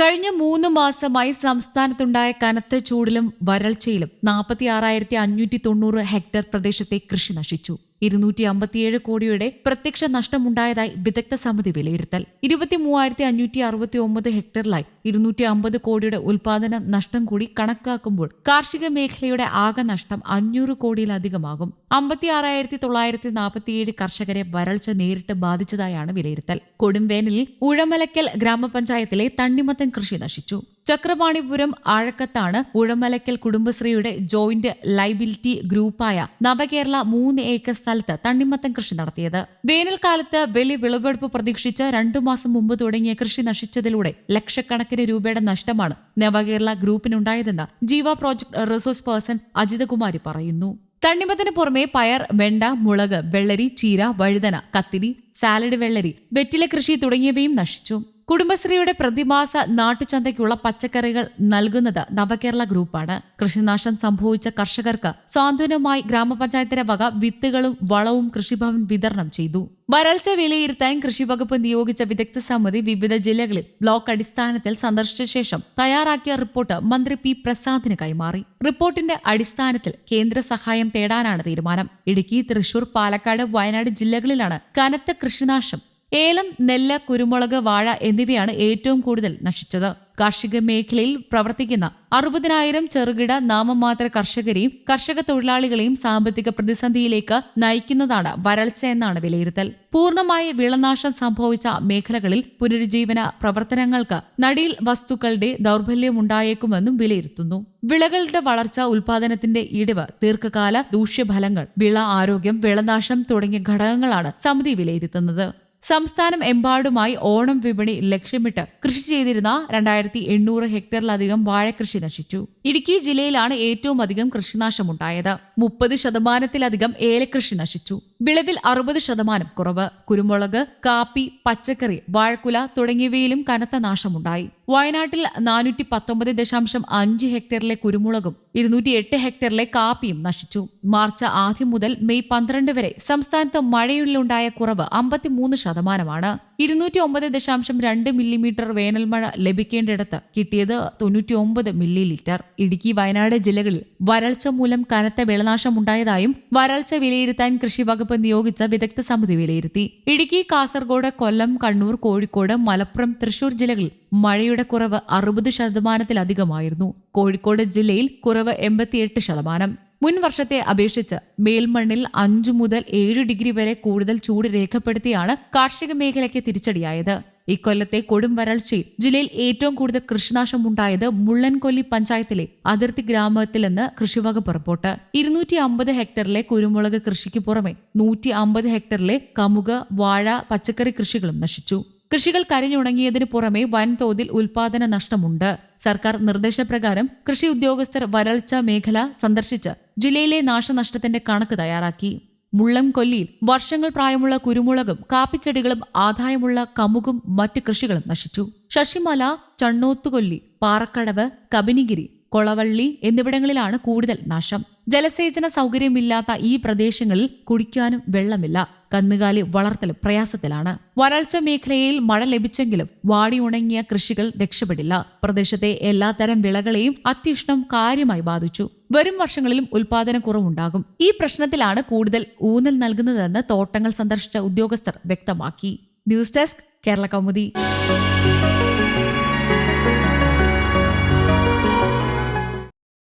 കഴിഞ്ഞ മൂന്ന് മാസമായി സംസ്ഥാനത്തുണ്ടായ കനത്ത ചൂടിലും വരൾച്ചയിലും നാൽപ്പത്തി ആറായിരത്തി അഞ്ഞൂറ്റി തൊണ്ണൂറ് ഹെക്ടർ പ്രദേശത്തെ കൃഷി നശിച്ചു. ഇരുന്നൂറ്റി അമ്പത്തിയേഴ് കോടിയുടെ പ്രത്യക്ഷ നഷ്ടമുണ്ടായതായി വിദഗ്ധ സമിതി വിലയിരുത്തൽ. ഇരുപത്തി മൂവായിരത്തി അഞ്ഞൂറ്റി അറുപത്തി ഒമ്പത് ഹെക്ടറിലായി ഇരുന്നൂറ്റി അമ്പത് കോടിയുടെ ഉൽപാദന നഷ്ടം കൂടി കണക്കാക്കുമ്പോൾ കാർഷിക മേഖലയുടെ ആകെ നഷ്ടം അഞ്ഞൂറ് കോടിയിലധികമാകും. അമ്പത്തി ആറായിരത്തി തൊള്ളായിരത്തി നാൽപ്പത്തിയേഴ് കർഷകരെ വരൾച്ച നേരിട്ട് ബാധിച്ചതായാണ് വിലയിരുത്തൽ. കൊടുംവേനലിൽ ഉഴമലക്കൽ ഗ്രാമപഞ്ചായത്തിലെ തണ്ണിമത്തൻ കൃഷി നശിച്ചു. ചക്രപാണിപുരം ആഴക്കത്താണ് ഉഴമലക്കൽ കുടുംബശ്രീയുടെ ജോയിന്റ് ലൈബിലിറ്റി ഗ്രൂപ്പായ നവകേരള മൂന്ന് ഏക്കർ സ്ഥലത്ത് തണ്ണിമത്തൻ കൃഷി നടത്തിയത്. വേനൽക്കാലത്ത് വലിയ വിളവെടുപ്പ് പ്രതീക്ഷിച്ച് രണ്ടു മാസം മുമ്പ് തുടങ്ങിയ കൃഷി നശിച്ചതിലൂടെ ലക്ഷക്കണക്കിന് രൂപയുടെ നഷ്ടമാണ് Navakerala ഗ്രൂപ്പിനുണ്ടായതെന്ന് Jeeva project resource person Ajithakumari പറയുന്നു. തണ്ണിമത്തിന് പുറമെ പയർ വെണ്ട മുളക് വെള്ളരി ചീര വഴുതന കത്തിരി സാലഡ് വെള്ളരി വെറ്റില കൃഷി തുടങ്ങിയവയും നശിച്ചു. കുടുംബശ്രീയുടെ പ്രതിമാസ നാട്ടുചന്തയ്ക്കുള്ള പച്ചക്കറികൾ നൽകുന്നത് നവകേരള ഗ്രൂപ്പാണ്. കൃഷിനാശം സംഭവിച്ച കർഷകർക്ക് സാന്ത്വനമായി ഗ്രാമപഞ്ചായത്തിന്റെ വക വിത്തുകളും വളവും കൃഷിഭവൻ വിതരണം ചെയ്തു. വരൾച്ച വിലയിരുത്താൻ കൃഷിവകുപ്പ് നിയോഗിച്ച വിദഗ്ധ സമിതി വിവിധ ജില്ലകളിൽ ബ്ലോക്ക് അടിസ്ഥാനത്തിൽ സന്ദർശിച്ച ശേഷം തയ്യാറാക്കിയ റിപ്പോർട്ട് മന്ത്രി പി പ്രസാദിന് കൈമാറി. റിപ്പോർട്ടിന്റെ അടിസ്ഥാനത്തിൽ കേന്ദ്ര സഹായം തേടാനാണ് തീരുമാനം. ഇടുക്കി തൃശൂർ പാലക്കാട് വയനാട് ജില്ലകളിലാണ് കനത്ത കൃഷിനാശം ഏലം നെല്ല് കുരുമുളക് വാഴ എന്നിവയാണ് ഏറ്റവും കൂടുതൽ നശിച്ചത്. കാർഷിക മേഖലയിൽ പ്രവർത്തിക്കുന്ന അറുപതിനായിരം ചെറുകിട നാമമാത്ര കർഷകരെയും കർഷക തൊഴിലാളികളെയും സാമ്പത്തിക പ്രതിസന്ധിയിലേക്ക് നയിക്കുന്നതാണ് വരൾച്ച എന്നാണ് വിലയിരുത്തൽ. പൂർണമായി വിളനാശം സംഭവിച്ച മേഖലകളിൽ പുനരുജ്ജീവന പ്രവർത്തനങ്ങൾക്ക് നടിയിൽ വസ്തുക്കളുടെ ദൗർബല്യമുണ്ടായേക്കുമെന്നും വിലയിരുത്തുന്നു. വിളകളുടെ വളർച്ച ഉൽപാദനത്തിന്റെ ഇടിവ് ദീർഘകാല ദൂഷ്യഫലങ്ങൾ വിള ആരോഗ്യം വിളനാശം തുടങ്ങിയ ഘടകങ്ങളാണ് സമിതി വിലയിരുത്തുന്നത്. സംസ്ഥാനം എമ്പാടുമായി ഓണം വിപണി ലക്ഷ്യമിട്ട് കൃഷി ചെയ്തിരുന്ന രണ്ടായിരത്തി എണ്ണൂറ് ഹെക്ടറിലധികം വാഴകൃഷി നശിച്ചു. ഇടുക്കി ജില്ലയിലാണ് ഏറ്റവും അധികം കൃഷിനാശമുണ്ടായത്. മുപ്പത് ശതമാനത്തിലധികം ഏലക്കൃഷി നശിച്ചു. വിളവിൽ അറുപത് ശതമാനം കുറവ്. കുരുമുളക് കാപ്പി പച്ചക്കറി വാഴക്കുല തുടങ്ങിയവയിലും കനത്ത നാശമുണ്ടായി. വയനാട്ടിൽ നാനൂറ്റി പത്തൊമ്പത് ദശാംശം അഞ്ച് ഹെക്ടറിലെ കുരുമുളകും ഇരുന്നൂറ്റി എട്ട് ഹെക്ടറിലെ കാപ്പിയും നശിച്ചു. മാർച്ച് ആദ്യം മുതൽ മെയ് പന്ത്രണ്ട് വരെ സംസ്ഥാനത്ത് മഴയിലുണ്ടായ കുറവ് അമ്പത്തിമൂന്ന് ശതമാനമാണ്. ഇരുന്നൂറ്റി ഒമ്പത് ദശാംശം രണ്ട് മില്ലിമീറ്റർ വേനൽമഴ ലഭിക്കേണ്ടിടത്ത് കിട്ടിയത് തൊണ്ണൂറ്റി ഒമ്പത് മില്ലി ലിറ്റർ ഇടുക്കി വയനാട് ജില്ലകളിൽ വരൾച്ച മൂലം കനത്ത വിളനാശമുണ്ടായതായും വരൾച്ച വിലയിരുത്താൻ കൃഷി വകുപ്പ് നിയോഗിച്ച വിദഗ്ധ സമിതി വിലയിരുത്തി. ഇടുക്കി കാസർഗോഡ് കൊല്ലം കണ്ണൂർ കോഴിക്കോട് മലപ്പുറം തൃശൂർ ജില്ലകളിൽ മഴയുടെ കുറവ് അറുപത് ശതമാനത്തിലധികമായിരുന്നു. കോഴിക്കോട് ജില്ലയിൽ കുറവ് എൺപത്തിയെട്ട് ശതമാനം. മുൻ വർഷത്തെ അപേക്ഷിച്ച് മേൽമണ്ണിൽ അഞ്ചു മുതൽ ഏഴ് ഡിഗ്രി വരെ കൂടുതൽ ചൂട് രേഖപ്പെടുത്തിയാണ് കാർഷിക മേഖലയ്ക്ക് തിരിച്ചടിയായത്. ഇക്കൊല്ലത്തെ കൊടും വരൾച്ചയിൽ ജില്ലയിൽ ഏറ്റവും കൂടുതൽ കൃഷിനാശം ഉണ്ടായത് മുള്ളൻകൊല്ലി പഞ്ചായത്തിലെ അതിർത്തി ഗ്രാമത്തിലെന്ന് കൃഷിവകുപ്പ് റിപ്പോർട്ട്. ഇരുന്നൂറ്റി അമ്പത് ഹെക്ടറിലെ കുരുമുളക് കൃഷിക്ക് പുറമെ നൂറ്റി അമ്പത് ഹെക്ടറിലെ കമുക് വാഴ പച്ചക്കറി കൃഷികളും നശിച്ചു. കൃഷികൾ കരിഞ്ഞുണങ്ങിയതിനു പുറമെ വൻതോതിൽ ഉൽപാദന നഷ്ടമുണ്ട്. സർക്കാർ നിർദ്ദേശപ്രകാരം കൃഷി ഉദ്യോഗസ്ഥർ വരൾച്ച മേഖല സന്ദർശിച്ച് ജില്ലയിലെ നാശനഷ്ടത്തിന്റെ കണക്ക് തയ്യാറാക്കി. മുള്ളം കൊല്ലിയിൽ വർഷങ്ങൾ പ്രായമുള്ള കുരുമുളകും കാപ്പിച്ചെടികളും ആദായമുള്ള കമുകും മറ്റ് കൃഷികളും നശിച്ചു. ശശിമല ചണ്ണോത്തുകൊല്ലി പാറക്കടവ് കബിനിഗിരി കൊളവള്ളി എന്നിവിടങ്ങളിലാണ് കൂടുതൽ നാശം. ജലസേചന സൗകര്യമില്ലാത്ത ഈ പ്രദേശങ്ങളിൽ കുടിക്കാനും വെള്ളമില്ല. കന്നുകാലി വളർത്തൽ പ്രയാസത്തിലാണ്. വരൾച്ച മേഖലയിൽ മഴ ലഭിച്ചെങ്കിലും വാടി ഉണങ്ങിയ കൃഷികൾ രക്ഷപ്പെടില്ല. പ്രദേശത്തെ എല്ലാത്തരം വിളകളെയും അത്യുഷ്ണം കാര്യമായി ബാധിച്ചു. വരും വർഷങ്ങളിലും ഉൽപാദന കുറവുണ്ടാകും. ഈ പ്രശ്നത്തിലാണ് കൂടുതൽ ഊന്നൽ നൽകുന്നതെന്ന് തോട്ടങ്ങൾ സന്ദർശിച്ച ഉദ്യോഗസ്ഥർ വ്യക്തമാക്കി. News desk Kerala Kaumudi.